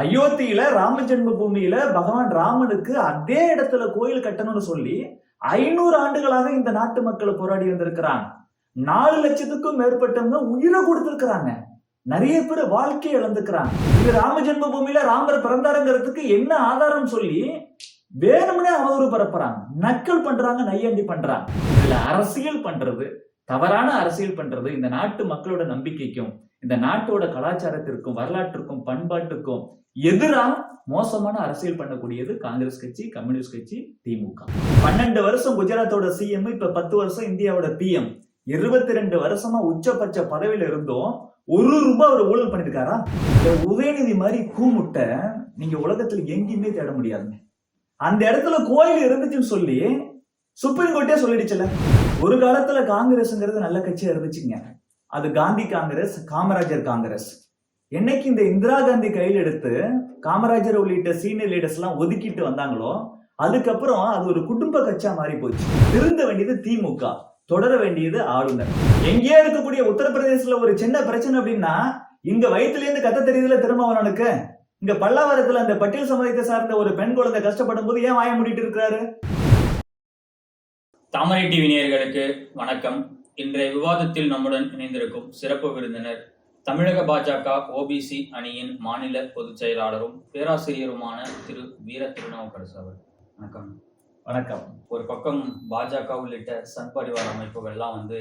அயோத்தியில ராம ஜென்ம பூமியில பகவான் ராமனுக்கு அதே இடத்துல கோயில் கட்டணும்னு சொல்லி ஐநூறு ஆண்டுகளாக இந்த நாட்டு மக்கள் போராடி வந்திருக்கிறாங்க. நாலு லட்சத்துக்கும் மேற்பட்டவங்க உயிரை கொடுத்திருக்கிறாங்க. நிறைய பேர் வாழ்க்கையை இழந்துக்கிறாங்க இது ராம ஜென்ம பூமியில ராமர் பிறந்தாருங்கிறதுக்கு என்ன ஆதாரம் சொல்லி வேணும்னே அவதூறு பரப்புறாங்க. நக்கல் பண்றாங்க நையாண்டி பண்றாங்க. இதுல அரசியல் பண்றது தவறான அரசியல் பண்றது இந்த நாட்டு மக்களோட நம்பிக்கைக்கும் இந்த நாட்டோட கலாச்சாரத்திற்கும் வரலாற்றுக்கும் பண்பாட்டுக்கும் எதிரா மோசமான அரசியல் பண்ணக்கூடியது காங்கிரஸ் கட்சி கம்யூனிஸ்ட் கட்சி திமுக. பன்னெண்டு வருஷம் குஜராத்தோட சிஎம் இப்ப பத்து வருஷம் இந்தியாவோட பிஎம் இருபத்தி ரெண்டு வருஷமா உச்சபட்ச பதவியில இருந்தோம். ஒரு ரூபாய் அவர் ஊழல் பண்ணிருக்காரா? இந்த உதயநிதி மாதிரி கூமுட்டை நீங்க உலகத்துல எங்கேயுமே தேட முடியாதுங்க. அந்த இடத்துல கோயில் இருந்துச்சுன்னு சொல்லி சுப்ரீம் கோர்ட்டே சொல்லிடுச்சுல. ஒரு காலத்துல காங்கிரஸ்ங்கிறது நல்ல கட்சியா இருந்துச்சுங்க. அது காந்தி காங்கிரஸ் காமராஜர் காங்கிரஸ். என்னைக்கு இந்த இந்திரா காந்தி கையில் எடுத்து காமராஜர் உள்ளிட்ட சீனியர் லீடர்ஸ் எல்லாம் ஒதுக்கிட்டு வந்தாங்களோ அதுக்கப்புறம் அது ஒரு குடும்ப கட்சியா மாறி போச்சு. திருந்த வேண்டியது திமுக தொடர வேண்டியது ஆளுநர். எங்கேயே இருக்கக்கூடிய உத்தரப்பிரதேசத்துல ஒரு சின்ன பிரச்சனை அப்படின்னா இங்க வயித்துல இருந்து கத்த தெரியுதுல திருமாவளவனுக்கு? இங்க பல்லாவரத்துல அந்த பட்டியல் சமுதாயத்தை சார்ந்த ஒரு பெண் குழந்தை கஷ்டப்படும் போது ஏன் வாய மூடிட்டு இருக்கிறாரு? தாமரை டிவி நேயர்களுக்கு வணக்கம். இன்றைய விவாதத்தில் நம்முடன் இணைந்திருக்கும் சிறப்பு விருந்தினர் தமிழக பாஜக ஓபிசி அணியின் மாநில பொதுச் செயலாளரும் பேராசிரியருமான திரு வீர திருநாவுக்கரசு அவர் வணக்கம். வணக்கம். ஒரு பக்கம் பாஜக உள்ளிட்ட சங் பரிவார அமைப்புகள்லாம் வந்து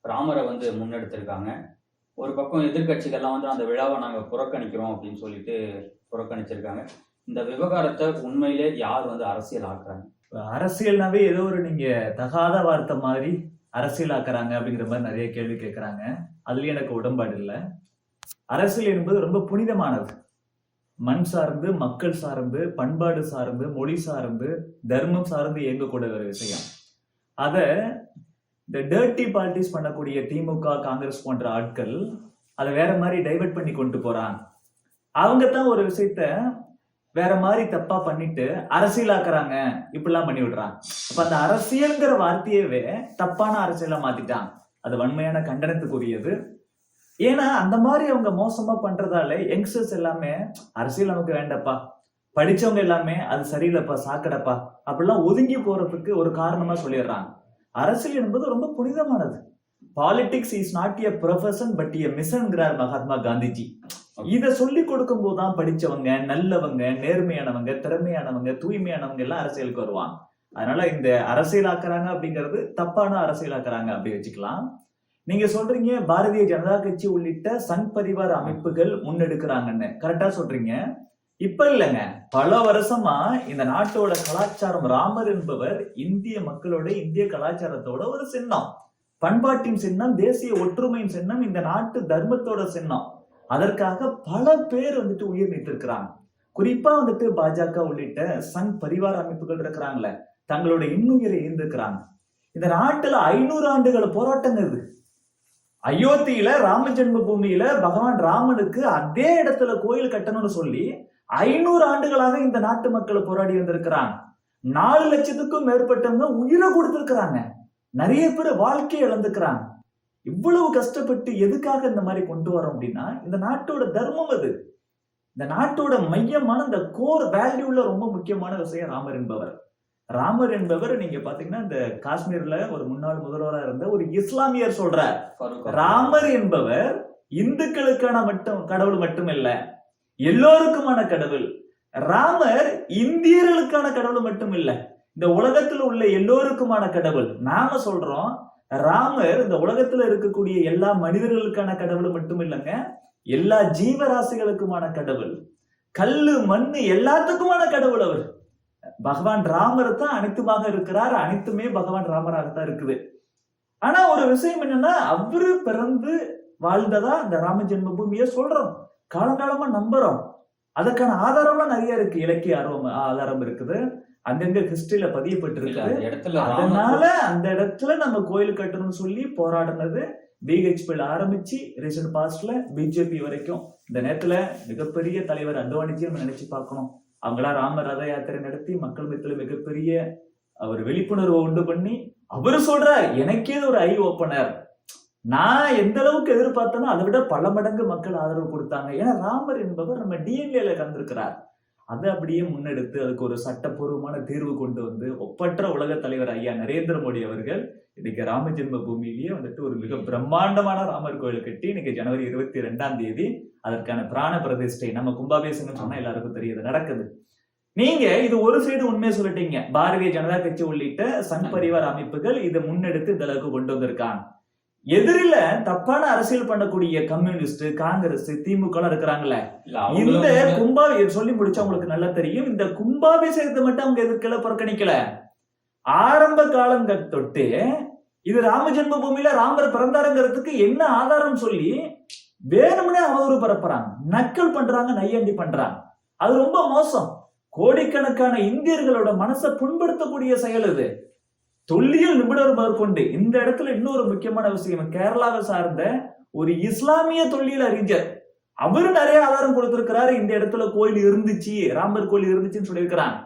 ராமரை வந்து முன்னெடுத்திருக்காங்க. ஒரு பக்கம் எதிர்க்கட்சிகள்லாம் வந்து அந்த விழாவை நாங்கள் புறக்கணிக்கிறோம் அப்படின்னு சொல்லிட்டு புறக்கணிச்சிருக்காங்க. இந்த விவகாரத்தை உண்மையிலே யார் வந்து அரசியல் ஆக்குறாங்க? அரசியல்னாவே ஏதோ ஒரு நீங்க தகாத வார்த்தை மாதிரி அரசியலாக்குறாங்க அப்படிங்கிற மாதிரி நிறைய கேள்வி கேட்கறாங்க அதுலயும் எனக்கு உடன்பாடு இல்லை. அரசியல் என்பது ரொம்ப புனிதமானது. மண் சார்ந்து மக்கள் சார்ந்து பண்பாடு சார்ந்து மொழி சார்ந்து தர்மம் சார்ந்து இயங்கக்கூடிய ஒரு விஷயம். அத இந்த டர்ட்டி பாலிட்டிக்ஸ் பண்ணக்கூடிய திமுக காங்கிரஸ் போன்ற ஆட்கள் அதை வேற மாதிரி டைவர்ட் பண்ணி கொண்டு போறாங்க. அவங்க தான் ஒரு விஷயத்த வேற மாதிரி தப்பா பண்ணிட்டு அரசியலாக்குறாங்க. இப்படிலாம் பண்ணி விடுறாங்க அப்ப அந்த அரசியல்ங்கிற வார்த்தையவே தப்பான அரசியலா மாத்திட்டாங்க அது வன்மையான கண்டனத்துக்குரியது. ஏன்னா அந்த மாதிரி அவங்க மோசமா பண்றதால யங்ஸ்டர்ஸ் எல்லாமே அரசியல் நமக்கு வேண்டப்பா படிச்சவங்க எல்லாமே அது சரியில்லைப்பா சாக்கடப்பா. அப்படிலாம் ஒதுங்கி போறதுக்கு ஒரு காரணமா சொல்லிடுறாங்க. அரசியல் என்பது ரொம்ப புனிதமானது. Politics is not a profession but a மிஷன்கிறார் Mahatma Gandhiji. இத சொல்லி கொடுக்கும் போதுதான் படிச்சவங்க நல்லவங்க நேர்மையானவங்க திறமையானவங்க தூய்மையானவங்க எல்லாம் அரசியலுக்கு வருவாங்க. அதனால இந்த அரசியலாக்குறாங்க அப்படிங்கிறது தப்பான அரசியலாக்குறாங்க அப்படி வச்சுக்கலாம். நீங்க சொல்றீங்க பாரதிய ஜனதா கட்சி உள்ளிட்ட சங் பரிவார அமைப்புகள் முன்னெடுக்கிறாங்கன்னு. கரெக்டா சொல்றீங்க. இப்ப இல்லைங்க. பல வருஷமா இந்த நாட்டோட கலாச்சாரம் ராமர் என்பவர் இந்திய மக்களோட இந்திய கலாச்சாரத்தோட ஒரு சின்னம். பண்பாட்டின் சின்னம் தேசிய ஒற்றுமையின் சின்னம் இந்த நாட்டு தர்மத்தோட சின்னம். அதற்காக பல பேர் வந்துட்டு உயிர் நீத்திருக்கிறாங்க. குறிப்பா வந்துட்டு பாஜக உள்ளிட்ட சங் பரிவார அமைப்புகள் இருக்கிறாங்களே தங்களோட இன்னுயிரை ஈர்ந்திருக்கிறாங்க இந்த நாட்டுல ஐநூறு ஆண்டுகள் போராட்டங்க இது. அயோத்தியில ராம ஜென்ம பூமியில பகவான் ராமனுக்கு அதே இடத்துல கோயில் கட்டணும்னு சொல்லி ஐநூறு ஆண்டுகளாக இந்த நாட்டு மக்கள் போராடி வந்திருக்கிறாங்க. நாலு லட்சத்துக்கும் மேற்பட்டவங்க உயிரை கொடுத்திருக்கிறாங்க. நிறைய பேர் வாழ்க்கையை இழந்துக்கிறாங்க இவ்வளவு கஷ்டப்பட்டு எதுக்காக இந்த மாதிரி கொண்டு வரோம் அப்படின்னா இந்த நாட்டோட தர்மம் அது. இந்த நாட்டோட மையமான இந்த கோர் வேல்யூல ரொம்ப முக்கியமான விஷயம் ராமர் என்பவர். ராமர் என்பவர் நீங்க பாத்தீங்கன்னா இந்த காஷ்மீர்ல ஒரு முன்னாள் முதல்வரா இருந்த ஒரு இஸ்லாமியர் சொல்றார். ராமர் என்பவர் இந்துக்களுக்கான மட்டும் கடவுள் மட்டுமில்ல எல்லோருக்குமான கடவுள். ராமர் இந்தியர்களுக்கான கடவுள் மட்டும் இல்ல இந்த உலகத்துல உள்ள எல்லோருக்குமான கடவுள். நாம சொல்றோம் ராமர் இந்த உலகத்துல இருக்கக்கூடிய எல்லா மனிதர்களுக்கான கடவுள் மட்டும் இல்லைங்க எல்லா ஜீவராசிகளுக்குமான கடவுள் கல்லு மண்ணு எல்லாத்துக்குமான கடவுள் அவர். பகவான் ராமர் தான் அனைத்துமாக இருக்கிறார் அனைத்துமே பகவான் ராமராகத்தான் இருக்குது. ஆனா ஒரு விஷயம் என்னன்னா அவரு பிறந்து வாழ்ந்ததா இந்த ராம ஜென்ம பூமியை சொல்றோம். காலங்காலமா நம்புறோம். அதற்கான ஆதாரம்லாம் நிறைய இருக்கு. இலக்கிய ஆர்வம் ஆதாரம் இருக்குது. அங்கங்க ஹிஸ்டரியில பதியப்பட்டிருக்கு இடத்துல அதனால அந்த இடத்துல நம்ம கோயில் கட்டணும்னு சொல்லி போராடினது பிஹெச்பில ஆரம்பிச்சு ரீசன்ட் பாஸ்ட்ல பிஜேபி வரைக்கும். இந்த நேரத்துல மிகப்பெரிய தலைவர் அத்வானிஜி நம்ம நினைச்சு பார்க்கணும். அவங்களா ராம ரத யாத்திரை நடத்தி மக்கள் மத்தியில மிகப்பெரிய அவர் விழிப்புணர்வை உண்டு பண்ணி அவரு சொல்றார் எனக்கே ஒரு ஐ ஓப்பனர் நான் எந்த அளவுக்கு எதிர்பார்த்தனோ அதை விட பல மடங்கு மக்கள் ஆதரவு கொடுத்தாங்க. ஏன்னா ராமர் என்பவர் நம்ம டிஎன்ஏல கலந்திருக்கிறார். அதை அப்படியே முன்னெடுத்து அதுக்கு ஒரு சட்டப்பூர்வமான தீர்வு கொண்டு வந்து ஒப்பற்ற உலக தலைவர் ஐயா நரேந்திர மோடி அவர்கள் இன்னைக்கு ராம ஜென்ம பூமியிலேயே வந்துட்டு ஒரு மிக பிரம்மாண்டமான ராமர் கோயில் கட்டி இன்னைக்கு ஜனவரி இருபத்தி ரெண்டாம் தேதி அதற்கான பிராண பிரதிஷ்டை நம்ம கும்பாபிஷேகம் சொன்னா எல்லாருக்கும் தெரியுது நடக்குது. நீங்க இது ஒரு சைடு உண்மையை சொல்லிட்டீங்க. பாரதிய ஜனதா கட்சி உள்ளிட்ட சங் பரிவார் அமைப்புகள் இதை முன்னெடுத்து இந்த அளவுக்கு கொண்டு வந்திருக்காங்க. எதிரில தப்பான அரசியல் பண்ணக்கூடிய கம்யூனிஸ்ட் காங்கிரஸ் திமுக இல்ல இந்த அவங்களும் கும்பா சொல்லி முடிச்சா உங்களுக்கு நல்லா தெரியும். இந்த கும்பாபிஷேகத்தை மட்டும் அவங்க எதிர்க்கல புறக்கணிக்கல? ஆரம்ப காலங்கள் தொட்டு இது ராம ஜென்ம பூமியில ராமர் பிறந்தாருங்கிறதுக்கு என்ன ஆதாரம் சொல்லி வேணும்னே அவதூறு பரப்புறாங்க. நக்கல் பண்றாங்க நையாண்டி பண்றாங்க. அது ரொம்ப மோசம். கோடிக்கணக்கான இந்தியர்களோட மனசை புண்படுத்தக்கூடிய செயல் இது. தொல்லியல் நிபுணர் மேற்கொண்டு இந்த இடத்துல இன்னொரு முக்கியமான விஷயம். கேரளாவை சார்ந்த ஒரு இஸ்லாமிய தொல்லியல் அறிஞர். அவரு நிறைய ஆதாரம் கொடுத்திருக்கிறாரு. இந்த இடத்துல கோயில் இருந்துச்சு ராமர் கோயில் இருந்துச்சுன்னு சொல்லியிருக்கிறாங்க.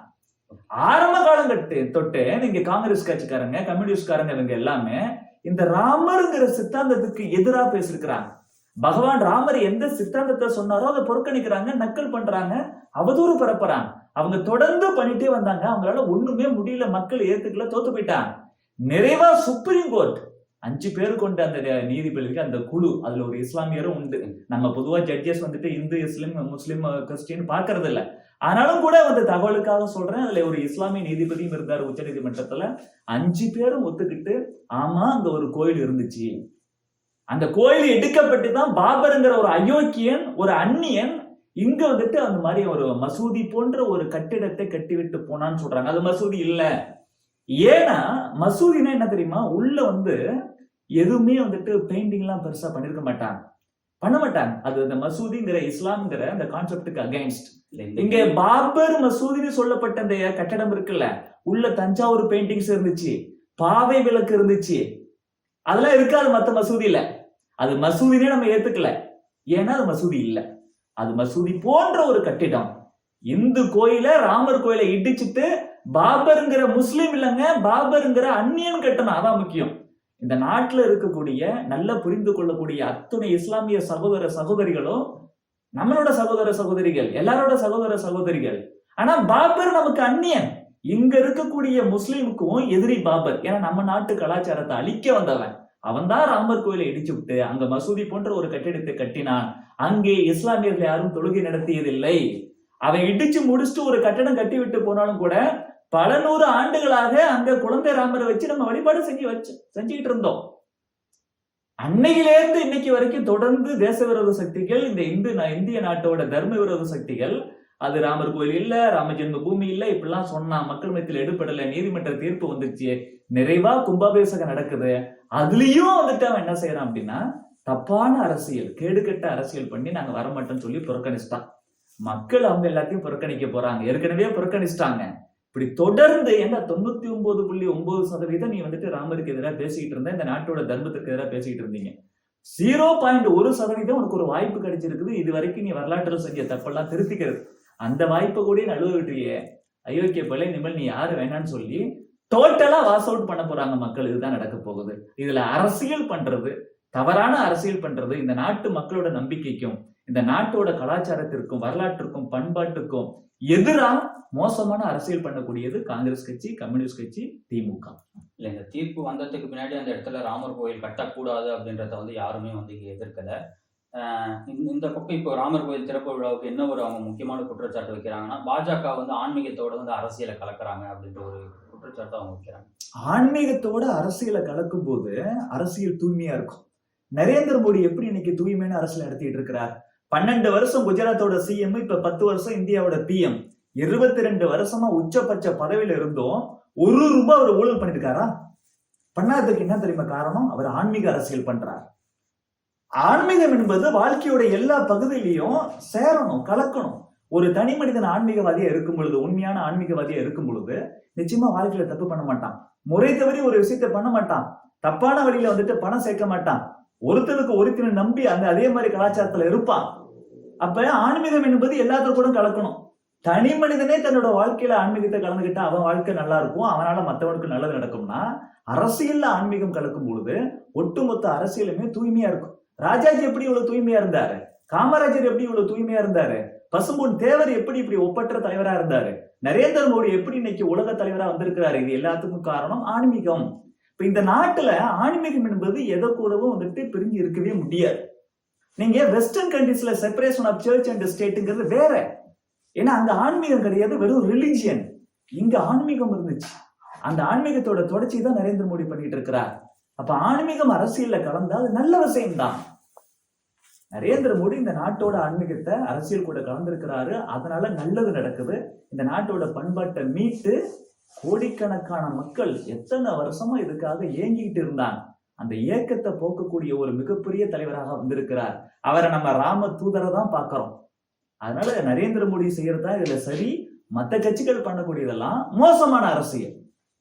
ஆரம்ப காலங்கட்டு தொட்டு நீங்க காங்கிரஸ் கட்சிக்காரங்க கம்யூனிஸ்ட்காரங்க இவங்க எல்லாமே இந்த ராமருங்கிற சித்தாந்தத்துக்கு எதிரா பேசிருக்கிறாங்க பகவான் ராமர் எந்த சித்தாந்தத்தை சொன்னாரோ அதை புறக்கணிக்கிறாங்க நக்கல் பண்றாங்க அவதூறு பரப்புறாங்க. அவங்க தொடர்ந்து பண்ணிட்டே வந்தாங்க. அவங்களால ஒண்ணுமே முடியல. மக்கள் ஏத்துக்கல தோத்து போயிட்டாங்க. நிறைவா சுப்ரீம் கோர்ட் அஞ்சு பேர் கொண்ட அந்த நீதிபதிக்கு அந்த குழு அதுல ஒரு இஸ்லாமியரும் உண்டு. நம்ம பொதுவா ஜட்ஜஸ் வந்துட்டு இந்து இஸ்லிம் முஸ்லீம் கிறிஸ்டின் பாக்குறது இல்ல ஆனாலும் கூட அந்த தகவலுக்காக சொல்றேன். அதுல ஒரு இஸ்லாமிய நீதிபதியும் இருந்தார் உச்ச நீதிமன்றத்துல. அஞ்சு பேரும் ஒத்துக்கிட்டு ஆமா அங்க ஒரு கோயில் இருந்துச்சு. அந்த கோயில் எடுக்கப்பட்டு தான் பாபருங்கிற ஒரு அயோக்கியன் ஒரு அந்நியன் இங்க வந்துட்டு அந்த மாதிரி ஒரு மசூதி போன்ற ஒரு கட்டிடத்தை கட்டிவிட்டு போனான்னு சொல்றாங்க. அது மசூதி இல்ல. ஏன்னா மசூதினா என்ன தெரியுமா? உள்ள வந்து எதுவுமே வந்துட்டு பெயிண்டிங் எல்லாம் பெருசா பண்ணிருக்க மாட்டாங்க. பண்ண மாட்டாங்க. அது அந்த மசூதிங்கிற இஸ்லாம்ங்கிற அந்த கான்செப்டுக்கு அகைன்ஸ்ட் இங்க பாபர் மசூதின்னு சொல்லப்பட்ட அந்த கட்டடம் இருக்குல்ல. உள்ள தஞ்சாவூர் பெயிண்டிங்ஸ் இருந்துச்சு. பாவை விளக்கு இருந்துச்சு. அதெல்லாம் இருக்காது மத்த மசூதியில. அது மசூதினே நம்ம ஏத்துக்கல. ஏன்னா அது மசூதி இல்ல. அது மசூதி போன்ற ஒரு கட்டிடம். இந்து கோயில ராமர் கோயிலை இடிச்சிட்டு பாபருங்கிற முஸ்லீம் இல்லைங்க பாபருங்கிற அந்நியன் கட்டணம் அதான் முக்கியம். இந்த நாட்டுல இருக்கக்கூடிய நல்ல புரிந்து கொள்ளக்கூடிய அத்துணை இஸ்லாமிய சகோதர சகோதரிகளும் நம்மளோட சகோதர சகோதரிகள் எல்லாரோட சகோதர சகோதரிகள். ஆனா பாபர் நமக்கு அந்நியன். இங்க இருக்கக்கூடிய முஸ்லீமுக்கும் எதிரி பாபர். ஏன்னா நம்ம நாட்டு கலாச்சாரத்தை அழிக்க வந்தவன். அவன் தான் ராமர் கோயிலை இடிச்சு விட்டு அங்க மசூதி போன்ற ஒரு கட்டிடத்தை கட்டினான். அங்கே இஸ்லாமியர்கள் யாரும் தொழுகை நடத்தியதில்லை. அவன் இடிச்சு முடிச்சுட்டு ஒரு கட்டடம் கட்டி விட்டு போனாலும் கூட பல நூறு ஆண்டுகளாக அங்க குழந்தை ராமரை வச்சு நம்ம வழிபாடு செஞ்சு வச்சு செஞ்சுக்கிட்டு இருந்தோம். அன்னையிலேருந்து இன்னைக்கு வரைக்கும் தொடர்ந்து தேச விரோத சக்திகள் இந்த இந்து இந்திய நாட்டோட தர்ம விரோத சக்திகள் அது ராமர் கோயில் இல்ல ராமஜென்ம பூமி இல்ல இப்படிலாம் சொன்னா மக்கள் மத்தியில் எடுபடல நீதிமன்ற தீர்ப்பு வந்துருச்சு. நிறைவா கும்பாபிஷேகம் நடக்குது. அதுலயும் வந்துட்டு அவன் என்ன செய்யறான் அப்படின்னா தப்பான அரசியல் கேடுகட்ட அரசியல் பண்ணி நாங்க வரமாட்டோம்னு சொல்லி புறக்கணிச்சிட்டான். மக்கள் அவங்க எல்லாத்தையும் புறக்கணிக்க போறாங்க. ஏற்கனவே புறக்கணிச்சிட்டாங்க. இப்படி தொடர்ந்து ஏன்னா தொண்ணூத்தி ஒன்பது புள்ளி ஒன்பது சதவீதம் நீ வந்துட்டு ராமருக்கு எதிராக பேசிக்கிட்டு இருந்த இந்த நாட்டோட தர்மத்துக்கு எதிராக பேசிக்கிட்டு இருந்தீங்க. ஜீரோ பாயிண்ட் ஒரு சதவீதம் உனக்கு ஒரு வாய்ப்பு கிடைச்சிருக்குது. இது வரைக்கும் நீ வரலாற்றில் செஞ்ச தப்பெல்லாம் திருத்திக்கிறது. அந்த வாய்ப்பை கூட நழுவ அயோக்கிய பிள்ளை இனிமேல் நீ யாரு? வேணான்னு சொல்லி டோட்டலா வாஸ் அவுட் பண்ண போறாங்க மக்கள். இதுதான் நடக்க போகுது. இதுல அரசியல் பண்றது தவறான அரசியல் பண்றது இந்த நாட்டு மக்களோட நம்பிக்கைக்கும் இந்த நாட்டோட கலாச்சாரத்திற்கும் வரலாற்றுக்கும் பண்பாட்டுக்கும் எதிரா மோசமான அரசியல் பண்ணக்கூடியது காங்கிரஸ் கட்சி கம்யூனிஸ்ட் கட்சி திமுக. இல்ல இந்த தீர்ப்பு வந்ததுக்கு பின்னாடி அந்த இடத்துல ராமர் கோயில் கட்டக்கூடாது அப்படின்றத வந்து யாருமே வந்து எதிர்க்கல. இந்த- இந்த பக்கம் இப்போ ராமர் கோயில் திறப்பு விழாவுக்கு என்ன ஒரு அவங்க முக்கியமான குற்றச்சாட்டு வைக்கிறாங்கன்னா பாஜக வந்து ஆன்மீகத்தோட வந்து அரசியலை கலக்குறாங்க அப்படின்ற ஒரு குற்றச்சாட்டு அவங்க வைக்கிறாங்க. ஆன்மீகத்தோட அரசியலை கலக்கும் போது அரசியல் தூய்மையா இருக்கும். நரேந்திர மோடி எப்படி இன்னைக்கு தூய்மையான அரசியல் நடத்திட்டு இருக்கிறார்? பன்னெண்டு வருஷம் குஜராத்தோட சிஎம் இப்ப பத்து வருஷம் இந்தியாவோட பிஎம் இருபத்தி ரெண்டு வருஷமா உச்சபட்ச பதவியில இருந்தும். ஒரு ரூபாய் அவர் ஊழல் பண்ணிருக்காரா? பண்ணாததுக்கு என்ன தெரியுமா காரணம்? அவர் ஆன்மீக அரசியல் பண்றார். ஆன்மீகம் என்பது வாழ்க்கையோட எல்லா பகுதியிலையும் சேரணும் கலக்கணும். ஒரு தனி மனிதன் ஆன்மீகவாதியா இருக்கும் பொழுது உண்மையான ஆன்மீகவாதியா இருக்கும் பொழுது நிச்சயமா வாழ்க்கையில தப்பு பண்ண மாட்டான். முறை தவறி ஒரு விஷயத்தை பண்ண மாட்டான். தப்பான வழியில வந்துட்டு பணம் சேர்க்க மாட்டான். ஒருத்தனுக்கு ஒருத்தனை நம்பி அந்த அதே மாதிரி கலாச்சாரத்துல இருப்பான். அப்ப ஆன்மீகம் என்பது எல்லாத்துல கூட கலக்கணும். தனி மனிதனே தன்னோட வாழ்க்கையில ஆன்மீகத்தை கலந்துக்கிட்டா அவன் வாழ்க்கை நல்லா இருக்கும். அவனால மத்தவனுக்கு நல்லது நடக்கும்னா அரசியல்ல ஆன்மீகம் கலக்கும் பொழுது ஒட்டுமொத்த அரசியலுமே தூய்மையா இருக்கும். ராஜாஜி எப்படி இவ்வளவு தூய்மையா இருந்தாரு? காமராஜர் எப்படி இவ்வளவு தூய்மையா இருந்தாரு? பசும்பொன் தேவர் எப்படி இப்படி ஒப்பற்ற தலைவரா இருந்தாரு? நரேந்திர மோடி எப்படி இன்னைக்கு உலக தலைவரா வந்திருக்கிறாரு? இது எல்லாத்துக்கும் காரணம் ஆன்மீகம். இப்ப இந்த நாட்டுல ஆன்மீகம் என்பது எதை கூடவும் வந்துட்டு பிரிஞ்சு இருக்கவே முடியாது. நீங்க வெஸ்டர்ன் கண்ட்ரீஸ்ல செப்பரேஷன் ஆஃப் சர்ச் அண்ட் ஸ்டேட்டுங்கிறது வேற. ஏன்னா அங்க ஆன்மீகம் கிடையாது வெறும் ரிலிஜியன். இங்க ஆன்மீகம் இருந்துச்சு. அந்த ஆன்மீகத்தோட தொடர்ச்சி தான் நரேந்திர மோடி பண்ணிட்டு இருக்கிறார். அப்ப ஆன்மீகம் அரசியல்ல கலந்தால் அது நல்ல விஷயம்தான். நரேந்திர மோடி இந்த நாட்டோட ஆன்மீகத்தை அரசியல் கூட கலந்திருக்கிறாரு. அதனால நல்லது நடக்குது. இந்த நாட்டோட பண்பாட்டை மீட்டு கோடிக்கணக்கான மக்கள் எத்தனை வருஷமா இதுக்காக ஏங்கிக்கிட்டு இருந்தாங்க. அந்த ஏக்கத்தை போக்கக்கூடிய ஒரு மிகப்பெரிய தலைவராக வந்திருக்கிறார். அவரை நம்ம ராம தூதரை தான் பார்க்கிறோம். அதனால நரேந்திர மோடி செய்யறதா இதுல சரி. மற்ற கட்சிகள் பண்ணக்கூடியதெல்லாம் மோசமான அரசியல்.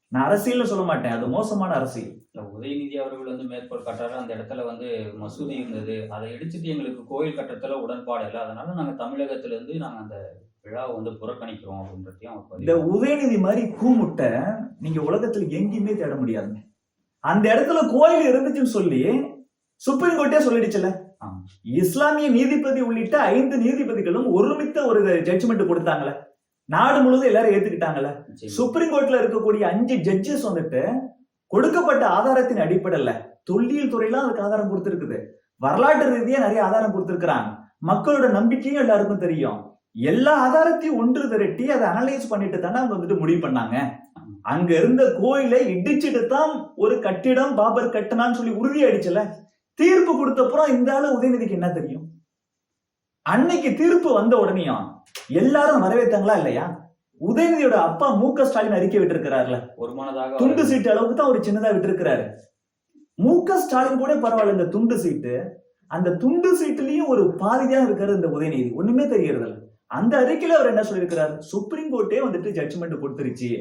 நான் அரசியல்னு சொல்ல மாட்டேன். அது மோசமான அரசியல். இல்ல உதயநிதி அவர்கள் வந்து மேற்கோள் காட்டுறாரு. அந்த இடத்துல வந்து மசூதி இருந்தது. அதை இடிச்சிட்டு எங்களுக்கு கோயில் கட்டத்துல உடன்பாடு இல்லை. அதனால நாங்க தமிழகத்துல இருந்து நாங்க அந்த விழாவை வந்து புறக்கணிக்கிறோம் அப்படின்றதையும் இந்த உதயநிதி மாதிரி கூமுட்டை நீங்க உலகத்துல எங்கேயுமே தேட முடியாதுங்க. அந்த இடத்துல கோயில் இருந்துச்சுன்னு சொல்லி சுப்ரீம் கோர்ட்டே சொல்லிடுச்சுல. இஸ்லாமிய நீதிபதி உள்ளிட்ட ஐந்து நீதிபதிகளும் ஒருமித்த ஒரு ஜட்ஜ்மெண்ட் கொடுத்தாங்களே. நாடு முழுவதும் எல்லாரும் ஏத்துக்கிட்டாங்கல்ல. சுப்ரீம் கோர்ட்ல இருக்கக்கூடிய அஞ்சு ஜட்ஜஸ் வந்துட்டு கொடுக்கப்பட்ட ஆதாரத்தின் அடிப்படையில தொல்லியல் துறையில அதுக்கு ஆதாரம் கொடுத்திருக்குது. வரலாற்று ரீதியா நிறைய ஆதாரம் கொடுத்திருக்கிறாங்க. மக்களோட நம்பிக்கையும் எல்லாருக்கும் தெரியும். எல்லா ஆதாரத்தையும் ஒன்று திரட்டி அதை அனலைஸ் பண்ணிட்டு தானே அவங்க வந்துட்டு முடிவு பண்ணாங்க. அங்க இருந்த கோயிலை இடிச்சிட்டு தான் ஒரு கட்டிடம் பாபர் கட்டினான்னு சொல்லி உறுதி அடிச்சல தீர்ப்பு கொடுத்தப்புறம் இந்த ஆளு உதயநிதிக்கு என்ன தெரியும்? அன்னைக்கு தீர்ப்பு வந்த உடனேயும் எல்லாரும் வரவேத்தாங்களா இல்லையா? உதயநிதியோட அப்பா மு க ஸ்டாலின் அறிக்கை விட்டிருக்கிறார்ல. ஒரு மனதாக துண்டு சீட்டு அளவுக்கு தான் ஒரு சின்னதா விட்டிருக்கிறாரு. மு க ஸ்டாலின் கூட பரவாயில்ல இந்த துண்டு சீட்டு. அந்த துண்டு சீட்டுலயும் ஒரு பாதிதான் இருக்காரு இந்த உதயநிதி. ஒண்ணுமே தெரியறதில்ல. அந்த அறிக்கையில அவர் என்ன சொல்லியிருக்கிறார்? சுப்ரீம் கோர்ட்டே வந்துட்டு ஜட்ஜ்மெண்ட் கொடுத்துருச்சு.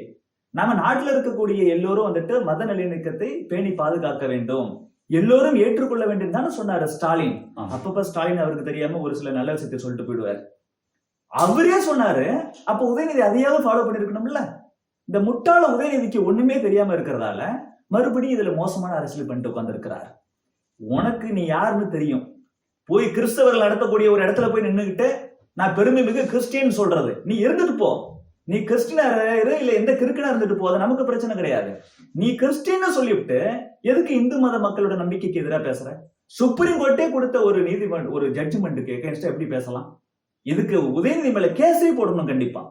நம்ம நாட்டுல இருக்கக்கூடிய எல்லோரும் வந்துட்டு மத நல்லிணக்கத்தை பேணி பாதுகாக்க வேண்டும். எல்லோரும் ஏற்றுக்கொள்ள வேண்டும் தானே சொன்னாரு ஸ்டாலின். அப்பப்ப ஸ்டாலின் அவருக்கு தெரியாம ஒரு சில நல்ல விஷயத்தை சொல்லிட்டு போயிடுவார். அவரே சொன்னாரு அப்ப உதயநிதி அதையாவது ஃபாலோ பண்ணிருக்கணும்ல இந்த முட்டாள உதயநிதிக்கு ஒண்ணுமே தெரியாம இருக்கிறதால மறுபடியும் இதுல மோசமான அரசியல் பண்ணிட்டு உட்கார்ந்திருக்கிறார். உனக்கு நீ யாருன்னு தெரியும். போய் கிறிஸ்தவர்கள் நடத்தக்கூடிய ஒரு இடத்துல போய் நின்னுகிட்டு நான் பெருமை மிகு கிறிஸ்டியன் சொல்றது. நீ இருந்துட்டு போ. நீ கிறிஸ்டினா இரு இல்ல எந்த கிறுக்கனா இருந்துட்டு போத நமக்கு பிரச்சனை கிடையாது. நீ கிறிஸ்டின்னு சொல்லிவிட்டு எதுக்கு இந்து மத மக்களோட நம்பிக்கைக்கு எதிராக பேசுற? சுப்ரீம் கோர்ட்டே கொடுத்த ஒரு நீதிமன்ற ஒரு ஜட்ஜ்மெண்ட்டுக்கு எகேன்ஸ்டா எப்படி பேசலாம்? இதுக்கு உதயநிதி மேல கேஸே போடணும் கண்டிப்பா.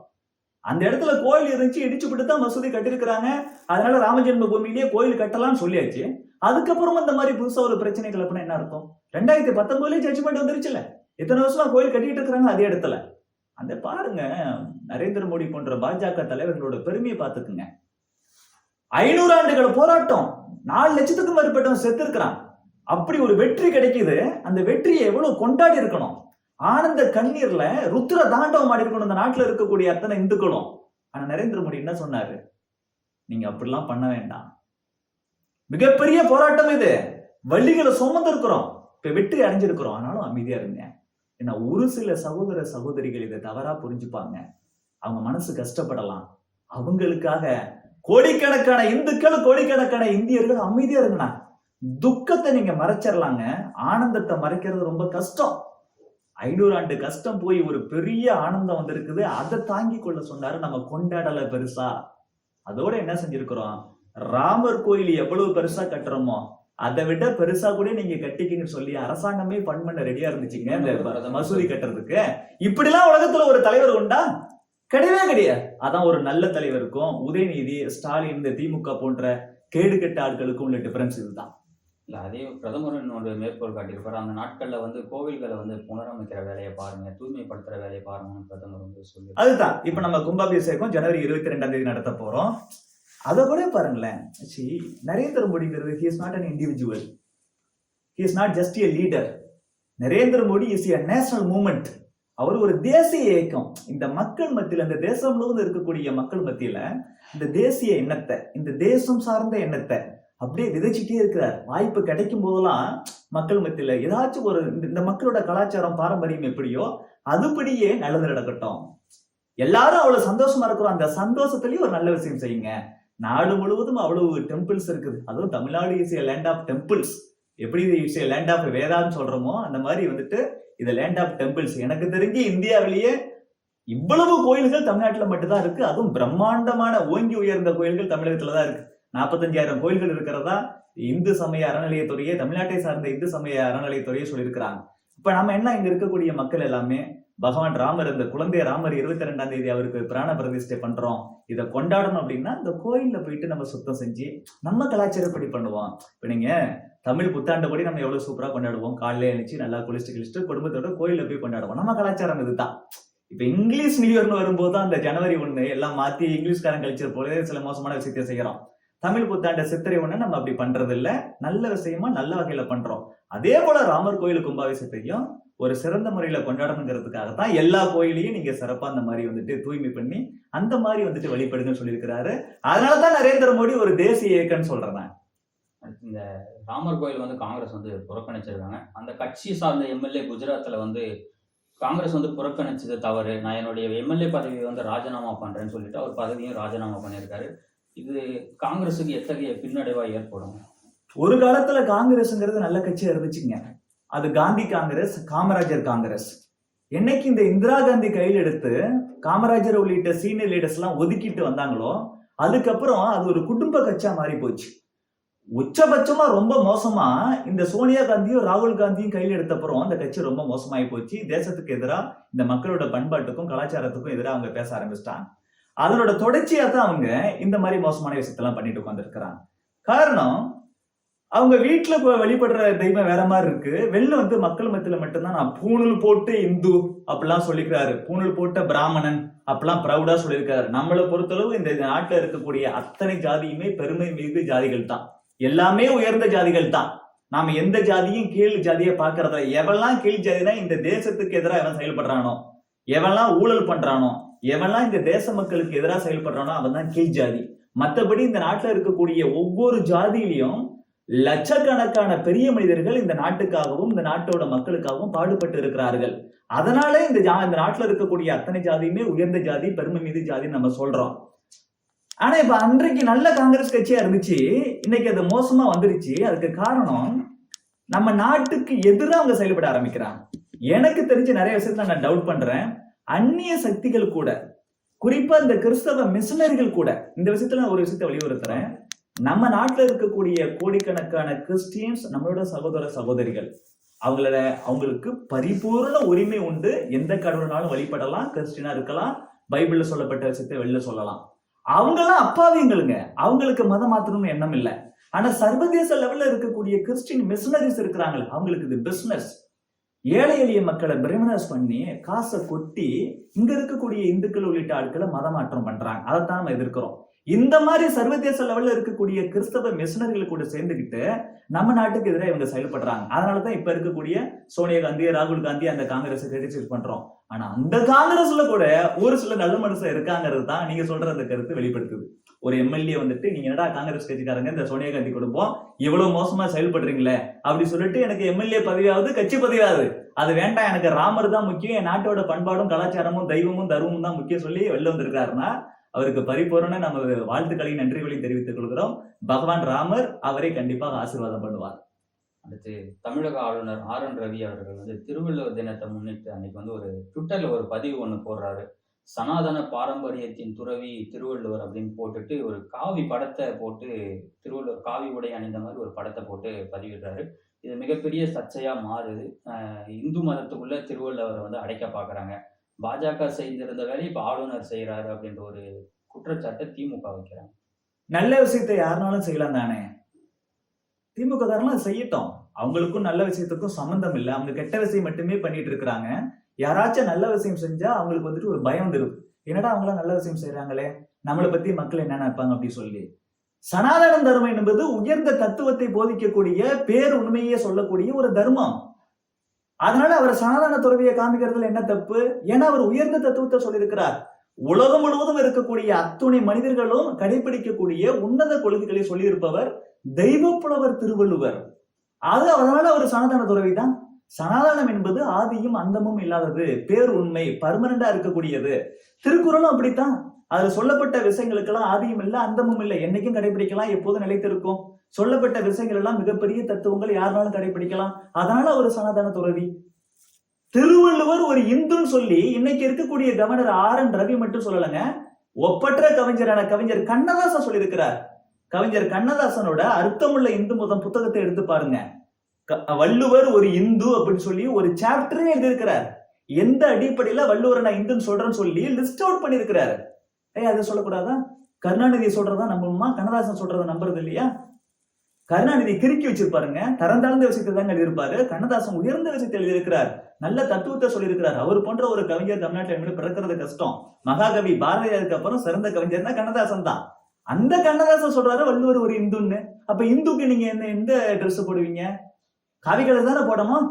அந்த இடத்துல கோயில் இருந்துச்சு இடிச்சுவிட்டு தான் மசூதி கட்டிருக்கிறாங்க அதனால ராமஜென்ம பூமியிலேயே கோயில் கட்டலாம்னு சொல்லியாச்சு. அதுக்கப்புறம் இந்த மாதிரி புதுசா ஒரு பிரச்சனை அப்படின்னா என்ன அர்த்தம்? ரெண்டாயிரத்தி பத்தொன்பதுலயே ஜட்ஜ்மெண்ட் வந்துருச்சுல எத்தனை வருஷமா கோயில் கட்டிட்டு இருக்கிறாங்க அதே இடத்துல. அந்த பாருங்க நரேந்திர மோடி போன்ற பாஜக தலைவர்களோட பெருமையை பார்த்துக்குங்க. ஐநூறு ஆண்டுகள் போராட்டம் நாலு லட்சத்துக்கும் மேற்பட்டவன் செத்து இருக்கிறான் அப்படி ஒரு வெற்றி கிடைக்குது அந்த வெற்றியை எவ்வளவு கொண்டாடி இருக்கணும்? ஆனந்த கண்ணீர்ல ருத்ர தாண்டவம் ஆடி இருக்கணும் இந்த நாட்டுல இருக்கக்கூடிய அத்தனை இந்துக்களும். ஆனா நரேந்திர மோடி என்ன சொன்னாரு? நீங்க அப்படிலாம் பண்ண வேண்டாம். மிகப்பெரிய போராட்டம் இது. வள்ளிகளை சுமந்து இருக்கிறோம் இப்ப வெற்றி அடைஞ்சிருக்கிறோம். ஆனாலும் அமைதியா இருந்தேன் ஏன்னா ஒரு சில சகோதர சகோதரிகள் இதை தவறா புரிஞ்சுப்பாங்க. அவங்க மனசு கஷ்டப்படலாம். அவங்களுக்காக கோடிக்கணக்கான இந்துக்கள் கோடிக்கணக்கான இந்தியர்கள் அமைதியா இருக்கணும். துக்கத்தை நீங்க மறைச்சிடலாங்க ஆனந்தத்தை மறைக்கிறது ரொம்ப கஷ்டம். ஐநூறு ஆண்டு கஷ்டம் போய் ஒரு பெரிய ஆனந்தம் வந்திருக்குது. அதை தாங்கி கொள்ள சொன்னாரு நம்ம கொண்டாடல பெருசா. அதோட என்ன செஞ்சிருக்கிறோம்? ராமர் கோயில் எவ்வளவு பெருசா கட்டுறோமோ அதை விட பெருசா கூட நீங்க கட்டிக்கிங்கன்னு சொல்லி அரசாங்கமே ஃபண்ட் பண்ண ரெடியா இருந்துச்சுங்க இந்த மசூதி கட்டுறதுக்கு. இப்படிலாம் உலகத்துல ஒரு தலைவர் உண்டா? கிடையவே கிடையாது. அதான் ஒரு நல்ல தலைவருக்கும் உதயநிதி ஸ்டாலின் இந்த திமுக போன்ற கேடு கெட்ட ஆட்களுக்கும் உள்ள டிஃபரன்ஸ் இதுதான். இல்ல அதே பிரதமர் இன்னொரு மேற்கோள் காட்டியிருப்பாரு. அந்த நாட்கள்ல வந்து கோவில்களை வந்து புனரமைக்கிற வேலையை பாருங்க தூய்மைப்படுத்துற வேலையை பாருங்கன்னு பிரதமர் வந்து சொல்லி அதுதான். இப்ப நம்ம கும்பாபிஷேகம் ஜனவரி இருபத்தி ரெண்டாம் தேதி நடத்த போறோம். அதை கூட பாருங்களேன். see, Narendra மோடிங்கிறது he is not an individual he is not just a leader Narendra Modi is a national movement அவர் ஒரு தேசிய இயக்கம். இந்த மக்கள் மத்தியில் இந்த தேசம் முழுவதும் இருக்கக்கூடிய மக்கள் மத்தியில இந்த தேசிய எண்ணத்தை இந்த தேசம் சார்ந்த எண்ணத்தை அப்படியே விதைச்சிட்டே இருக்கிறார். வாய்ப்பு கிடைக்கும் போதெல்லாம் மக்கள் மத்தியில ஏதாச்சும் ஒரு இந்த- இந்த மக்களோட கலாச்சாரம் பாரம்பரியம் எப்படியோ அதுபடியே நல்லது நடக்கட்டும். எல்லாரும் அவ்வளவு சந்தோஷமா இருக்கிறோம். அந்த சந்தோஷத்துலயும் ஒரு நல்ல விஷயம் செய்யுங்க. நாடு முழுவதும் அவ்வளவு டெம்பிள்ஸ் இருக்குது. அதுவும் Tamil Nadu is land of temples எப்படி இஸ் லேண்ட் ஆஃப் வேதான்னு சொல்றோமோ அந்த மாதிரி வந்துட்டு இது லேண்ட் ஆஃப் டெம்பிள்ஸ் எனக்கு தெரிஞ்சு இந்தியாவிலேயே இவ்வளவு கோயில்கள் தமிழ்நாட்டில் மட்டும்தான் இருக்கு. அதுவும் பிரம்மாண்டமான ஓங்கி உயர்ந்த கோயில்கள் தமிழகத்துல தான் இருக்கு. நாற்பத்தஞ்சாயிரம் கோயில்கள் இருக்கிறதா இந்து சமய அறநிலையத்துறையே தமிழ்நாட்டை சார்ந்த இந்து சமய அறநிலையத்துறையே சொல்லியிருக்கிறாங்க. இப்ப நம்ம என்ன இங்க இருக்கக்கூடிய மக்கள் எல்லாமே? பகவான் ராமர் இந்த குழந்தை ராமர் இருபத்தி ரெண்டாம் தேதி அவருக்கு பிராண பிரதிஷ்டை பண்றோம். இதை கொண்டாடணும் அப்படின்னா இந்த கோயில்ல போயிட்டு நம்ம சுத்தம் செஞ்சு நம்ம கலாச்சாரப்படி பண்ணுவோம். இப்ப நீங்க தமிழ் புத்தாண்டு கூட நம்ம எவ்வளவு சூப்பரா கொண்டாடுவோம். காலையில எழுச்சி நல்லா குளிச்சுட்டு குளிச்சுட்டு குடும்பத்தோட கோயில்ல போய் கொண்டாடுவோம். நம்ம கலாச்சாரம் இதுதான். இப்ப இங்கிலீஷ் நியூ இயர்னு வரும்போது தான் அந்த ஜனவரி ஒண்ணு எல்லாம் மாத்தி இங்கிலீஷ்காரன் கல்ச்சர் போல சில மோசமான விஷயத்தை செய்யறோம். தமிழ் புத்தாண்ட சித்திரை ஒண்ணு நம்ம அப்படி பண்றது இல்ல நல்ல விஷயமா நல்ல வகையில பண்றோம். அதே போல ராமர் கோயில் கும்பாபிஷேகத்தையும் ஒரு சிறந்த முறையில கொண்டாடணுங்கிறதுக்காக தான் எல்லா கோயிலையும் நீங்க சிறப்பா அந்த மாதிரி வந்துட்டு தூய்மை பண்ணி அந்த மாதிரி வந்துட்டு வழிபடுங்கன்னு சொல்லியிருக்கிறாரு. அதனாலதான் நரேந்திர மோடி ஒரு தேசிய இயக்கம்னு சொல்றேன் இந்த ராமர் கோயில் வந்து காங்கிரஸ் வந்து புறக்கணிச்சிருக்காங்க. அந்த கட்சி சார்ந்த எம்எல்ஏ குஜராத்தில் வந்து காங்கிரஸ் வந்து புறக்கணிச்சது தவறு. நான் என்னுடைய எம்எல்ஏ பதவியை வந்து ராஜினாமா பண்றேன்னு சொல்லிட்டு அவர் பதவியும் ராஜினாமா பண்ணியிருக்காரு. இது காங்கிரஸுக்கு எத்தகைய பின்னடைவா ஏற்படும்? ஒரு காலத்துல காங்கிரஸ்ங்கிறது நல்ல கட்சியா இருந்துச்சுங்க. அது காந்தி காங்கிரஸ் காமராஜர் காங்கிரஸ். என்னைக்கு இந்த இந்திரா காந்தி கையில் எடுத்து காமராஜர் உள்ளிட்ட சீனியர் லீடர்ஸ் எல்லாம் ஒதுக்கிட்டு வந்தாங்களோ அதுக்கப்புறம் அது ஒரு குடும்ப கட்சியா மாறி போச்சு. உச்சபட்சமா ரொம்ப மோசமா இந்த சோனியா காந்தியும் ராகுல் காந்தியும் கையில் எடுத்தப்புறம் அந்த கட்சி ரொம்ப மோசமாயி போச்சு. தேசத்துக்கு எதிராக இந்த மக்களோட பண்பாட்டுக்கும் கலாச்சாரத்துக்கும் எதிராக அவங்க பேச ஆரம்பிச்சிட்டாங்க. அதனோட தொடர்ச்சியா தான் அவங்க இந்த மாதிரி மோசமான விஷயத்தெல்லாம் பண்ணிட்டு உட்காந்துருக்கிறாங்க காரணம் அவங்க வீட்டுல போய் வழிபடுற தெய்வம் வேற மாதிரி இருக்கு. வெளில வந்து மக்கள் மத்தியில மட்டும்தான் நான் பூணூல் போட்டு இந்து அப்படிலாம் சொல்லிக்கிறாரு. பூணூல் போட்ட பிராமணன் அப்படிலாம் ப்ரௌடா சொல்லியிருக்காரு. நம்மளை பொறுத்தளவு இந்த நாட்டுல இருக்கக்கூடிய அத்தனை ஜாதியுமே பெருமை மிகு ஜாதிகள் தான். எல்லாமே உயர்ந்த ஜாதிகள் தான். நாம எந்த ஜாதியும் கீழ் ஜாதியை பாக்குறத எவெல்லாம் கீழ் ஜாதினா இந்த தேசத்துக்கு எதிராக எவன் செயல்படுறானோ? எவெல்லாம் ஊழல் பண்றானோ? எவெல்லாம் இந்த தேச மக்களுக்கு எதிராக செயல்படுறானோ அவன் தான் கீழ் ஜாதி. மற்றபடி இந்த நாட்டில் இருக்கக்கூடிய ஒவ்வொரு ஜாதியிலையும் லட்சக்கணக்கான பெரிய மனிதர்கள் இந்த நாட்டுக்காகவும் இந்த நாட்டோட மக்களுக்காகவும் பாடுபட்டு இருக்கிறார்கள். அதனால இந்த ஜா இந்த நாட்டில் இருக்கக்கூடிய அத்தனை ஜாதியுமே உயர்ந்த ஜாதி பெருமை மீது ஜாதின்னு நம்ம சொல்றோம். ஆனா இப்ப அன்றைக்கு நல்ல காங்கிரஸ் கட்சியா இருந்துச்சு இன்னைக்கு அது மோசமா வந்துருச்சு. அதுக்கு காரணம் நம்ம நாட்டுக்கு எதிராக அவங்க செயல்பட ஆரம்பிக்கிறாங்க. எனக்கு தெரிஞ்ச நிறைய விஷயத்துல நான் டவுட் பண்றேன். அந்நிய சக்திகள் கூட குறிப்பா இந்த கிறிஸ்தவ மிஷனரிகள் கூட இந்த விஷயத்துல நான் ஒரு விஷயத்தை வலியுறுத்துறேன். நம்ம நாட்டுல இருக்கக்கூடிய கோடிக்கணக்கான கிறிஸ்டியன்ஸ் நம்மளோட சகோதர சகோதரிகள் அவங்களோட அவங்களுக்கு பரிபூர்ண உரிமை உண்டு. எந்த கடவுள்னாலும் வழிபடலாம் கிறிஸ்டினா இருக்கலாம் பைபிள்ல சொல்லப்பட்ட விஷயத்தை வெளில சொல்லலாம். அவங்கெல்லாம் அப்பாவிங்களுங்க அவங்களுக்கு மதம் மாத்தணும்னு எண்ணம் இல்லை. ஆனா சர்வதேச லெவல்ல இருக்கக்கூடிய கிறிஸ்டின் மிஷனரிஸ் இருக்கிறாங்க அவங்களுக்கு இது பிசினஸ் ஏழை எளிய மக்களை பிரிமினஸ் பண்ணி காசை கொட்டி இங்க இருக்கக்கூடிய இந்துக்கள் உள்ளிட்ட ஆட்களை மதமாற்றம் பண்றாங்க. அதைத்தான் நம்ம எதிர்க்கிறோம். இந்த மாதிரி சர்வதேச லெவல்ல இருக்கக்கூடிய கிறிஸ்தவ மிஷனர்கள் கூட சேர்ந்துக்கிட்டு நம்ம நாட்டுக்கு எதிராக இவங்க செயல்படுறாங்க. அதனாலதான் இப்ப இருக்கக்கூடிய சோனியா காந்தி ராகுல் காந்தி அந்த காங்கிரஸ் கிரிட்டிசைஸ் பண்றோம். ஆனா அந்த காங்கிரஸ்ல கூட ஒரு சில நல்ல மனுஷன் இருக்காங்கிறது தான் நீங்க சொல்ற அந்த கருத்து வெளிப்படுத்துது. ஒரு எம்எல்ஏ வந்துட்டு நீங்க என்னடா காங்கிரஸ் கட்சிக்காரங்க? இந்த சோனியா காந்தி குடும்பம் இவ்வளவு மோசமா செயல்படுறீங்களே? அப்படி சொல்லிட்டு எனக்கு எம்எல்ஏ பதவியாவது கட்சி பதவியாவது. அது வேண்டாம். எனக்கு ராமர் தான் முக்கியம். என் நாட்டோட பண்பாடும் கலாச்சாரமும் தெய்வமும் தர்மமும் தான் முக்கியம் சொல்லி வெளில வந்திருக்காருன்னா அவருக்கு பரிபூரண நமது வாழ்த்துக்களையும் நன்றிகளையும் தெரிவித்துக் கொள்கிறோம். பகவான் ராமர் அவரை கண்டிப்பாக ஆசீர்வாதம் பண்ணுவார் அடுத்து தமிழக ஆளுநர் ஆர் என் ரவி அவர்கள் வந்து திருவள்ளுவர் தினத்தை முன்னிட்டு அன்னைக்கு வந்து ஒரு ட்விட்டர்ல ஒரு பதிவு ஒன்று போடுறாரு. சனாதன பாரம்பரியத்தின் துறவி திருவள்ளுவர் அப்படின்னு போட்டுட்டு ஒரு காவி படத்தை போட்டு திருவள்ளுவர் காவி உடை அணிந்த மாதிரி ஒரு படத்தை போட்டு பதிவிடுறாரு. இது மிகப்பெரிய சர்ச்சையா மாறுது. இந்து மதத்துக்குள்ள திருவள்ளுவரை வந்து அடைக்க பாக்குறாங்க. பாஜக செய்திருந்த வேலையை இப்போ ஆளுநர் செய்யறாரு அப்படின்ற ஒரு குற்றச்சாட்டை திமுக வைக்கிறாங்க. நல்ல விஷயத்தை யாருனாலும் செய்யலாம் தானே? திமுக காரங்களும் செய்யட்டும். அவங்களுக்கும் நல்ல விஷயத்துக்கும் சம்மந்தம் இல்லை. அவங்க கெட்ட விஷயம் மட்டுமே பண்ணிட்டு இருக்கிறாங்க. யாராச்சும் நல்ல விஷயம் செஞ்சா அவங்களுக்கு வந்துட்டு ஒரு பயம் வந்துடும் என்னடா அவங்களாம் நல்ல விஷயம் செய்யறாங்களே நம்மளை பத்தி மக்கள் என்ன நினைப்பாங்க அப்படி சொல்லி. சனாதன தர்மம் என்பது உயர்ந்த தத்துவத்தை போதிக்கக்கூடிய பேர் உண்மையே சொல்லக்கூடிய ஒரு தர்மம். அதனால அவர் சனாதன துறவியை காமிக்கிறதுல என்ன தப்பு? ஏன்னா அவர் உயர்ந்த தத்துவத்தை சொல்லியிருக்கிறார். உலகம் முழுவதும் இருக்கக்கூடிய அத்துணை மனிதர்களும் கடைபிடிக்கக்கூடிய உன்னத கொள்கைகளை சொல்லியிருப்பவர் தெய்வ புலவர் திருவள்ளுவர். அது அதனால அவர் சனாதன துறவி தான் சனாதனம் என்பது ஆதியும் அந்தமும் இல்லாதது. பேர் உண்மை பர்மனண்டா இருக்கக்கூடியது. திருக்குறளும் அப்படித்தான். அதுல சொல்லப்பட்ட விஷயங்களுக்கெல்லாம் ஆதியும் இல்லை அந்தமும் இல்லை. என்னைக்கும் கடைபிடிக்கலாம் எப்போதும் நிலைத்திருக்கும். சொல்லப்பட்ட விஷயங்கள் எல்லாம் மிகப்பெரிய தத்துவங்கள் யாருனாலும் கடைபிடிக்கலாம். அதனால ஒரு சனாதன துறவி. திருவள்ளுவர் ஒரு இந்துன்னு சொல்லி இன்னைக்கு இருக்கக்கூடிய கவர்னர் ஆர் என் ரவி மட்டும் சொல்லலைங்க. ஒப்பற்ற கவிஞரான கவிஞர் கண்ணதாசன் சொல்லியிருக்கிறார். கவிஞர் கண்ணதாசனோட அர்த்தமுள்ள இந்து மதம் புத்தகத்தை எடுத்து பாருங்க. க- வள்ளுவர் ஒரு இந்து அப்படின்னு சொல்லி ஒரு சாப்டரே எழுதியிருக்கிறார். எந்த அடிப்படையில வள்ளுவர் நான் இந்துன்னு சொல்றேன்னு சொல்லி லிஸ்ட் அவுட் பண்ணியிருக்கிறாரு. ஏய் அதை சொல்லக்கூடாதா? கருணாநிதி சொல்றதா நம்பணுமா? கண்ணதாசன் சொல்றதை நம்புறது இல்லையா? கருணாநிதி கிறுக்கி வச்சிருப்பாருங்க தரந்தாழ்ந்த விஷயத்தை தாங்க எழுதியிருப்பாரு. கண்ணதாசன் உயர்ந்த விஷயத்தை எழுதியிருக்கிறார். நல்ல தத்துவத்தை சொல்லியிருக்கிறார். அவர் போன்ற ஒரு கவிஞர் தமிழ்நாட்டில் பிறக்கிறது கஷ்டம். மகாகவி பாரதியாருக்கு அப்புறம் சிறந்த கவிஞர் தான் கண்ணதாசன் தான். அந்த கண்ணதாசன் சொல்றாரு வள்ளுவர் ஒரு இந்துன்னு. அப்ப இந்துக்கு நீங்க என்ன எந்த ட்ரெஸ் போடுவீங்க? கவிகளை தானே போடணும்?